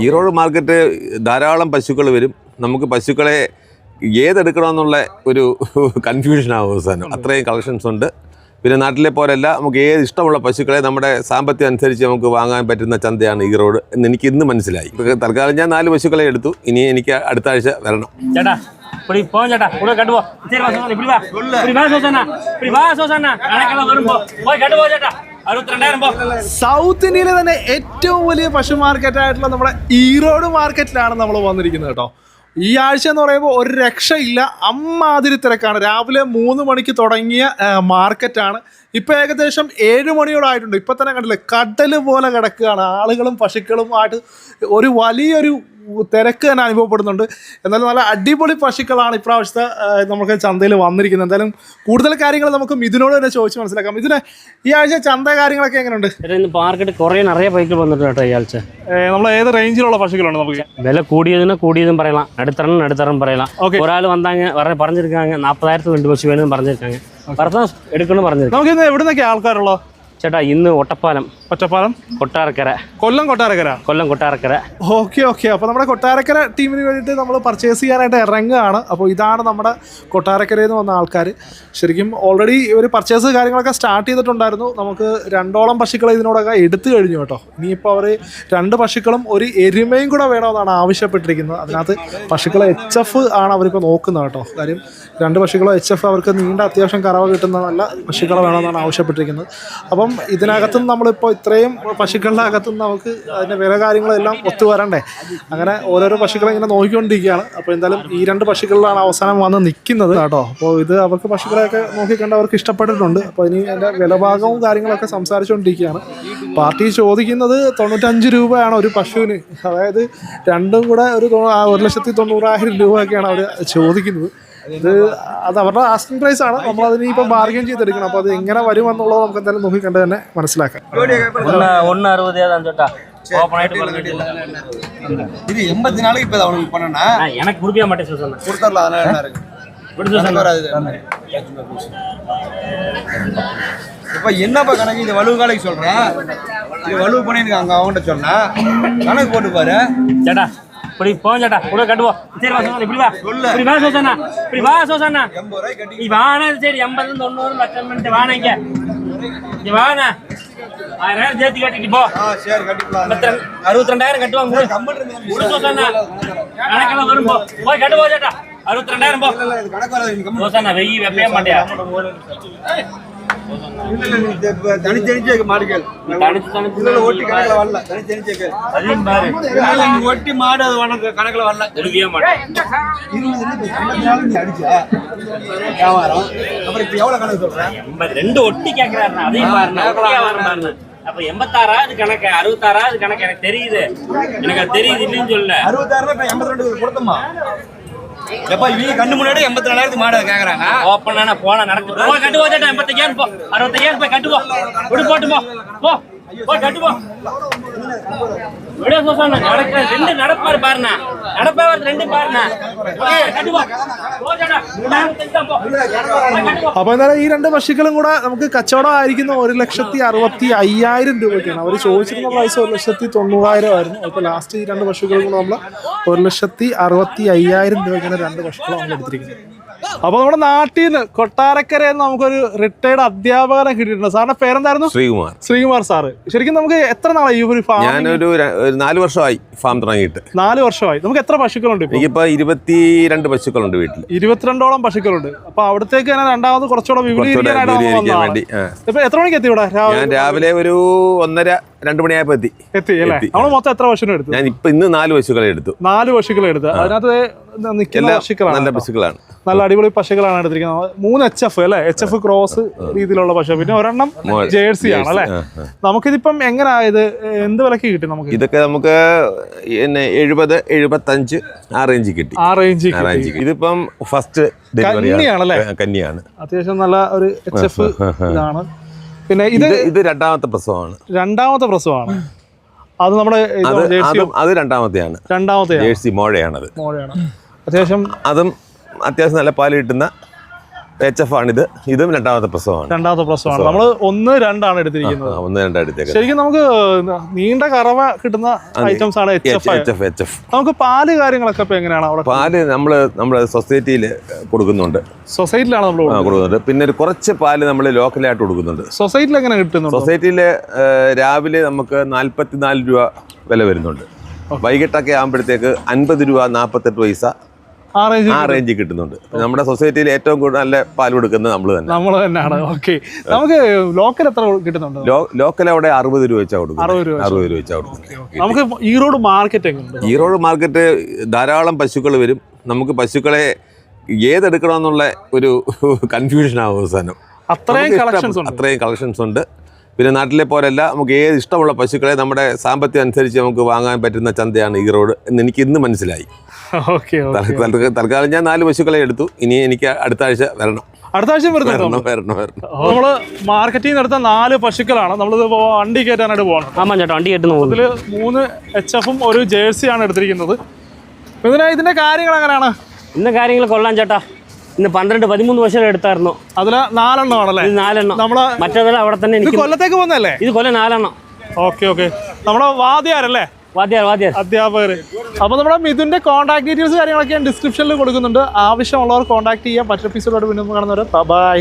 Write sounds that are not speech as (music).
Erode market ധാരാളം പശുക്കൾ വരും നമുക്ക് പശുക്കളെ ഏതെടുക്കണമെന്നുള്ള ഒരു കൺഫ്യൂഷൻ ആവും അവസാനം അത്രയും കളക്ഷൻസ് ഉണ്ട് പിന്നെ നാട്ടിലെ പോലെയല്ല നമുക്ക് ഏത് ഇഷ്ടമുള്ള പശുക്കളെ നമ്മുടെ സാമ്പത്തികം അനുസരിച്ച് നമുക്ക് വാങ്ങാൻ പറ്റുന്ന ചന്തയാണ് ഈറോഡ് എന്ന് എനിക്ക് ഇന്ന് മനസ്സിലായി ഇപ്പൊ തൽക്കാലം ഞാൻ നാല് പശുക്കളെ എടുത്തു ഇനി എനിക്ക് അടുത്ത ആഴ്ച വരണം ചേട്ടാ இப்படி போ சேட்டா கூட கட்டு போ சரி வா சோசனா இப்படி வா இப்படி வா சோசனா இப்படி வா சோசனா கணக்கெல்லாம் வரும் போ போய் கட்டு போ சேட்டா அறுபத்தி ரெண்டாயிரம் போ സൗത്ത് ഇന്ത്യയിലെ തന്നെ ഏറ്റവും വലിയ പശു മാർക്കറ്റ് ആയിട്ടുള്ള നമ്മുടെ ഈറോഡ് മാർക്കറ്റിലാണ് നമ്മൾ വന്നിരിക്കുന്നത് കേട്ടോ. ഈ ആഴ്ച എന്ന് പറയുമ്പോൾ ഒരു രക്ഷയില്ല. അമ്മാതിരി തിരക്കാണ്. രാവിലെ മൂന്ന് മണിക്ക് തുടങ്ങിയ മാർക്കറ്റാണ് ഇപ്പം ഏകദേശം ഏഴ് മണിയോടായിട്ടുണ്ട് ഇപ്പം തന്നെ കണ്ടില്ലേ കടൽ പോലെ കിടക്കുകയാണ്. ആളുകളും പശുക്കളും ആയിട്ട് ഒരു വലിയൊരു തിരക്ക് തന്നെ അനുഭവപ്പെടുന്നുണ്ട് എന്നാലും നല്ല അടിപൊളി പശുക്കളാണ് ഇപ്രാവശ്യത്തെ ആ, നമുക്ക് ചന്തയിൽ വന്നിരിക്കുന്നത് എന്തായാലും കൂടുതൽ കാര്യങ്ങൾ നമുക്ക് മിഥുനോട് തന്നെ ചോദിച്ച് മനസ്സിലാക്കാം ഇതിന് ഈ ആഴ്ച ചന്ത കാര്യങ്ങളൊക്കെ എങ്ങനെയുണ്ട് ചേട്ടാ ഇന്ന് മാർക്കറ്റ് കുറേ നിറയെ ബൈക്കിൽ വന്നിട്ടുണ്ട് കേട്ടോ ഈ ആഴ്ച നമ്മൾ ഏത് റേഞ്ചിലുള്ള പശുക്കളുണ്ട് നമുക്ക് விலை கூடியதுன்னா கூடியதும் பரையலாம் நடுத்தரம் நடுத்தரம் பரையலாம் Okay. ஒரு ஆள் வந்தாங்க வர பறஞ்சிருக்காங்க நாற்பதாயிரத்துக்கு ரெண்டு பஸ் வேணும்னு பறஞ்சிருக்காங்க வரதான் எடுக்கணும் பறஞ்சிருக்காங்க നമുക്ക് ഇന്ന് എവിടെ നിന്നൊക്കെ ആൾക്കാരുള്ളോ ചേട്ടാ ഇന്ന് ഒട്ടപ്പാലം ഒറ്റപ്പാലം? കൊട്ടാരക്കര. കൊല്ലം കൊട്ടാരക്കര. കൊല്ലം കൊട്ടാരക്കര. Okay okay. അപ്പോൾ നമ്മുടെ കൊട്ടാരക്കര ടീമിന് വേണ്ടിയിട്ട് നമ്മൾ പർച്ചേസ് ചെയ്യാനായിട്ട് ഇറങ്ങുകയാണ്. അപ്പോൾ ഇതാണ് നമ്മുടെ കൊട്ടാരക്കരയിൽ നിന്ന് വന്ന ആൾക്കാർ ശരിക്കും ഓൾറെഡി ഇവർ പർച്ചേസ് കാര്യങ്ങളൊക്കെ സ്റ്റാർട്ട് ചെയ്തിട്ടുണ്ടായിരുന്നു. നമുക്ക് രണ്ടോളം പശുക്കളെ ഇതിനോടൊക്കെ എടുത്തു കഴിഞ്ഞു കേട്ടോ. ഇനിയിപ്പോൾ അവർ രണ്ട് പശുക്കളും ഒരു എരുമയും കൂടെ വേണമെന്നാണ് ആവശ്യപ്പെട്ടിരിക്കുന്നത്. അതിനകത്ത് പശുക്കളെ എച്ച് എഫ് ആണ് അവരിപ്പോൾ നോക്കുന്നത് കേട്ടോ. കാര്യം രണ്ട് പശുക്കളോ എച്ച് എഫ് അവർക്ക് നീണ്ട അത്യാവശ്യം കറവ് കിട്ടുന്ന നല്ല പശുക്കളെ വേണമെന്നാണ് ആവശ്യപ്പെട്ടിരിക്കുന്നത്. അപ്പം ഇതിനകത്തും നമ്മളിപ്പോൾ ഇത്രയും പശുക്കളുടെ അകത്തുനിന്ന് നമുക്ക് അതിന്റെ വില കാര്യങ്ങളെല്ലാം ഒത്തു വരണ്ടേ? അങ്ങനെ ഓരോരോ പശുക്കളെ ഇങ്ങനെ നോക്കിക്കൊണ്ടിരിക്കുകയാണ്. അപ്പോൾ എന്തായാലും ഈ രണ്ട് പശുക്കളിലാണ് അവസാനം വന്ന് നിൽക്കുന്നത് കേട്ടോ. അപ്പോൾ ഇത് അവർക്ക് പശുക്കളെയൊക്കെ നോക്കിക്കണ്ട് അവർക്ക് ഇഷ്ടപ്പെട്ടിട്ടുണ്ട്. അപ്പോൾ ഇനി അതിന്റെ വിലഭാഗവും കാര്യങ്ങളൊക്കെ സംസാരിച്ചുകൊണ്ടിരിക്കുകയാണ്. പാർട്ടി ചോദിക്കുന്നത് തൊണ്ണൂറ്റഞ്ച് രൂപയാണ് ഒരു പശുവിന്. അതായത് രണ്ടും കൂടെ ഒരു ഒരു ലക്ഷത്തി തൊണ്ണൂറായിരം രൂപയൊക്കെയാണ് അവർ ചോദിക്കുന്നത്. ഇത് അത് അവരുടെ ആസ്കിംഗ് പ്രൈസ് ആണ് നമ്മൾ അതിന് ഇപ്പം ബാർഗൈൻ ചെയ്തെടുക്കണം അപ്പോൾ അത് എങ്ങനെ വരുമെന്നുള്ളത് നമുക്ക് എന്തായാലും നോക്കിക്കണ്ട് തന്നെ മനസ്സിലാക്കാം ஒன்று ஒன்று அறுபதே தான் சேட்டா ஓப்பன் ஆகிட்டு பறஞ்சிட்டு இது எண்பத்தி நாளைக்கு இப்போ அவனுக்கு பண்ணனா எனக்கு கொடுக்க மாட்டேன் சோசனா கொடுத்துடலாம் அதனால என்ன இருக்கு விடு சோசனா வராது இப்போ என்னப்பா கணக்கு இது வலுவு காலைக்கு சொல்றேன் இது வலுவு பண்ணிருக்க அங்க அவன்கிட்ட சொன்னா கணக்கு போட்டு பாரு ചേട്ടാ இப்படி போ சேட்டா கூட கட்டு போ சரி வா சோசனா இப்படி வா. இப்படி வா சோசனா இப்படி வா சோசனா நீ வானா சரி எண்பது தொண்ணூறு லட்சம் பண்ணிட்டு வானா இங்க. நீ வானா ஆயிரம் சேர்த்து கட்டிட்டு போ. அறுபத்தி ரெண்டாயிரம் கட்டுவாங்க சோசனா கணக்கெல்லாம் வரும் போ. போய் கட்டு போ சேட்டா அறுபத்தி ரெண்டாயிரம் போ சோசனா வெயி வெப்பவே மாட்டியா? தனித்தனிச்சே மாடுகள் ஒட்டி கணக்குல வரல தனித்தனிச்சே இல்ல நீ ஒட்டி மாடு அது உனக்கு கணக்குல வரல எழுதிய அப்புறம் சொல்றேன் ரெண்டு ஒட்டி கேக்குறாரு அதையும் பாருங்க அப்ப எண்பத்தாறாவது கணக்கு. அறுபத்தாறாவது கணக்கு எனக்கு தெரியுது. எனக்கு அது தெரியுது. இன்னும் சொல்ல அறுபத்தாறு எண்பத்தி ரெண்டு கொடுத்தமா? எப்பா இவங்க கண்ணு முன்னாடி எண்பத்தி நாலாயிரத்துக்கு மாடு கேக்குறாங்க. ஓப்பனான போன நடக்கு போ கட்டு போ சேட்டா எண்பத்தஞ்சாயிரம் போ. அறுபத்தஞ்சாயிரம் போய் கட்டு போ. விடு போட்டு போ. போ போய் கட்டு போ விட சோசனா நடக்க ரெண்டு நடப்பாரு பாருண்ணா நடப்பாரு ரெண்டு பாருண்ணா போய் கட்டு போ போ சேட்டா நாற்பத்தஞ்சு போ போய் கட்டு போ അപ്പോൾ എന്തായാലും ഈ രണ്ട് പശുക്കളും കൂടെ നമുക്ക് കച്ചവടം ആയിരിക്കുന്ന ഒരു ലക്ഷത്തി അറുപത്തി അയ്യായിരം രൂപയ്ക്കാണ് അവർ ചോദിച്ചിരുന്ന പ്രൈസ് ഒരു ലക്ഷത്തി തൊണ്ണൂറായിരം ആയിരുന്നു അപ്പോൾ ലാസ്റ്റ് ഈ രണ്ട് പശുക്കളും കൂടെ നമ്മൾ ഒരു ലക്ഷത്തി അറുപത്തി അയ്യായിരം രൂപയ്ക്കാണ് രണ്ട് പശുക്കൾ നമ്മൾ എടുത്തിരിക്കുന്നത് അപ്പോൾ നമ്മുടെ നാട്ടിൽ നിന്ന് കൊട്ടാരക്കരയിൽ നിന്ന് നമുക്കൊരു റിട്ടയർഡ് അധ്യാപകനെ കിട്ടിയിട്ടുണ്ട്. സാറിന്റെ പേരെന്തായിരുന്നു? ശ്രീകുമാർ. ശ്രീകുമാർ സാറ്. ശരിക്കും നമുക്ക് എത്ര നാളായി ഈ ഒരു ഫാം ഞാനൊരു ഒരു നാല് വർഷമായി ഫാം തുടങ്ങിയിട്ട്. നാല് വർഷമായി. നമുക്ക് എത്ര പശുക്കളുണ്ട് എനിക്കിപ്പോ ഇരുപത്തിരണ്ട് ഇരുപത്തി രണ്ട് പശുക്കളുണ്ട് വീട്ടിൽ ഇരുപത്തിരണ്ടോളം പശുക്കളുണ്ട്. അപ്പൊ അവിടത്തേക്ക് തന്നെ രണ്ടാമത് കുറച്ചുകൂടെ വിപുലീകരിക്കാനായിട്ട്. ഇപ്പൊ എത്ര മണിക്ക് എത്തി ഇവിടെ? രാവിലെ ഞാൻ രാവിലെ ഒരു ഒന്നര രണ്ടു മണിയായപ്പോ എത്തി. എത്തി അല്ലേ. നമ്മൾ മൊത്തം എത്ര പശുവിനെ എടുത്തു? ഞാൻ ഇപ്പൊ ഇന്ന് നാല് പശുക്കളെ എടുത്തു. നാല് പശുക്കളെ എടുത്തു. അതിനകത്ത് നല്ല കേട്ടോ. പശുക്കളാണ്. നല്ല അടിപൊളി പശുക്കളാണ് എടുത്തിരിക്കുന്നത്. മൂന്ന് എച്ച് എഫ് അല്ലെ? എച്ച് എഫ് ക്രോസ് രീതിയിലുള്ള പശു. പിന്നെ ഒരെണ്ണം ജേഴ്സി ആണ് അല്ലെ. നമുക്കിതിപ്പം എങ്ങനെയായത് എന്ത് വിലക്ക് കിട്ടി നമുക്ക്? ഇതൊക്കെ നമുക്ക് പിന്നെ എഴുപത് എഴുപത്തഞ്ച് ആ റേഞ്ച് കിട്ടി. ആ റേഞ്ച് കിട്ടി. ഇതിപ്പം ഫസ്റ്റ് കന്നിയാണല്ലേ? കന്നിയാണ്. അത്യാവശ്യം നല്ല ഒരു എച്ച് എഫ് ഇതാണ്. പിന്നെ ഇത് ഇത് രണ്ടാമത്തെ പ്രസവമാണ്. രണ്ടാമത്തെ പ്രസവമാണ്. അത് നമ്മുടെ അത് രണ്ടാമത്തെയാണ്. രണ്ടാമത്തെ ജേഴ്സി മോഴയാണത്. മോഴയാണ്. അത്യാവശ്യം അതും അത്യാവശ്യം നല്ല പാൽ കിട്ടുന്ന എച്ച് എഫ് ആണിത്. ഇതും രണ്ടാമത്തെ പ്രസവമാണ്. രണ്ടാമത്തെ പ്രസവമാണ്. നമ്മൾ ഒന്ന് രണ്ടാണ് എടുത്തിരിക്കുന്നത്. ഒന്ന് രണ്ടാണ് ശരിക്കും നമുക്ക് നീണ്ട കറവ കിട്ടുന്ന ഐറ്റംസ് ആണ് H F H F H F നമുക്ക് പാൽ കാര്യങ്ങളൊക്കെ ഇപ്പൊ എങ്ങനെയാണ് അവിടെ? പാൽ നമ്മൾ നമ്മുടെ സൊസൈറ്റിയിൽ കൊടുക്കുന്നുണ്ട്. സൊസൈറ്റിയിലാണ് നമ്മൾ കൊടുക്കുന്നത്? പിന്നെ ഒരു കുറച്ച് പാൽ നമ്മൾ ലോക്കലായിട്ട് കൊടുക്കുന്നുണ്ട്. സൊസൈറ്റിയിൽ എങ്ങനെ കിട്ടുന്നുണ്ട്? സൊസൈറ്റിയിൽ രാവിലെ നമുക്ക് നാല്പത്തിനാല് രൂപ വില വരുന്നുണ്ട്. വൈകിട്ടൊക്കെ ആകുമ്പോഴത്തേക്ക് അൻപത് രൂപ നാൽപ്പത്തെട്ട് പൈസ ആ റേഞ്ച് കിട്ടുന്നുണ്ട്. നമ്മുടെ സൊസൈറ്റിയിൽ ഏറ്റവും കൂടുതൽ നല്ല പാൽ കൊടുക്കുന്നത് നമ്മൾ തന്നെ. നമ്മൾ തന്നെയാണ്. ഓക്കെ നമുക്ക് ലോക്കൽ എത്ര കിട്ടുന്നുണ്ട്? ലോക്കൽ അവിടെ അറുപത് രൂപ വെച്ചാൽ കൊടുക്കും അറുപത് രൂപ വെച്ചാൽ കൊടുക്കും നമുക്ക് ഈറോഡ് മാർക്കറ്റ് ഈറോഡ് മാർക്കറ്റ് ധാരാളം പശുക്കൾ വരും. നമുക്ക് പശുക്കളെ ഏതെടുക്കണമെന്നുള്ള ഒരു (laughs) കൺഫ്യൂഷൻ ആവും അവസാനം. അത്രയും കളക്ഷൻസ് ഉണ്ട്. അത്രയും കളക്ഷൻസ് ഉണ്ട്. പിന്നെ നാട്ടിലെ പോലെയല്ല നമുക്ക് ഏത് ഇഷ്ടമുള്ള പശുക്കളെ നമ്മുടെ സാമ്പത്തികം അനുസരിച്ച് നമുക്ക് വാങ്ങാൻ പറ്റുന്ന ചന്തയാണ് ഈറോഡ് എന്ന് എനിക്ക് ഇന്ന് മനസ്സിലായി. തൽക്കാലം ഞാൻ നാല് പശുക്കളെ എടുത്തു. ഇനി എനിക്ക് അടുത്ത ആഴ്ച വരണം. അടുത്ത ആഴ്ച വരണം വരണം വരണം നമ്മൾ മാർക്കറ്റിൽ നിന്ന് നാല് പശുക്കളാണ്. നമ്മൾ വണ്ടി കയറ്റാനായിട്ട് പോകണം ஆமா ചേട്ടാ വണ്ടി കയറ്റുന്ന പോകുന്നു. മൂന്ന് എച്ച് എഫും ഒരു ജേഴ്സിയാണ് എടുത്തിരിക്കുന്നത്. ഇതിന് ഇതിന്റെ കാര്യങ്ങൾ എങ്ങനെയാണ്? ഇന്ന് കാര്യങ്ങൾ കൊള്ളാം ചേട്ടാ. ഇന്ന് പന്ത്രണ്ട് പതിമൂന്ന് വർഷം എടുത്തായിരുന്നു. അതിൽ നാലെണ്ണം ആണല്ലേ ഇത് നാലെണ്ണം. നമ്മൾ മറ്റേതെല്ലാം അവിടെ തന്നെ കൊല്ലത്തേക്ക് പോകുന്നല്ലേ ഇത് കൊല്ലം നാലെണ്ണം. Okay okay. നമ്മുടെ വാദ്യാരല്ലേ? അധ്യാപകർ അപ്പോൾ നമ്മുടെ മിഥുന്റെ കോൺടാക്ട് ഡീറ്റെയിൽസ് കാര്യങ്ങളൊക്കെ ഞാൻ ഡിസ്ക്രിപ്ഷനിൽ കൊടുക്കുന്നുണ്ട്. ആവശ്യമുള്ളവർ കോൺടാക്ട് ചെയ്യാം. മറ്റൊരു എപ്പിസോഡോട് വീണ്ടും കാണുന്നവരെ. ബൈ